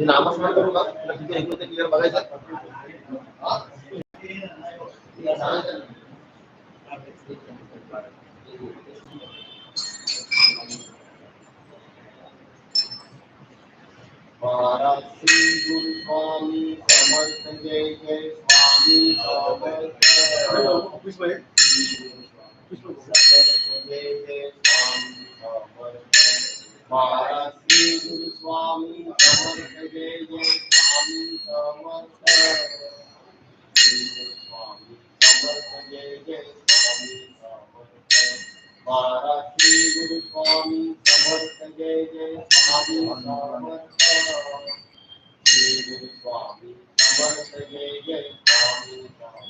नामस्मरण करू का तुला किती ते क्लिअर बघायचं स्वामी समर्थ जय जय स्वामी समर्थ स्वामी समर्थ जय जय स्वामी समर्थ स्वामी समर्थ श्री गुरु स्वामी समर्थ जय जय स्वामी समर्थ श्री गुरु स्वामी समर्थ जय जय स्वामी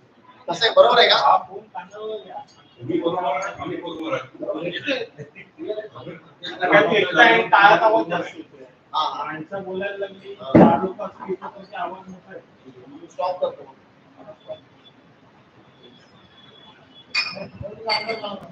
कसं बरोबर आहे का हा घ्या. कारण की एकटा एक टाळत आवाज़ जास्त. माणसं बोलायला लागली चार लोक असली तर त्याचे आवाज़ मोठा येतो. स्टॉप करतो चांगलं लावलं.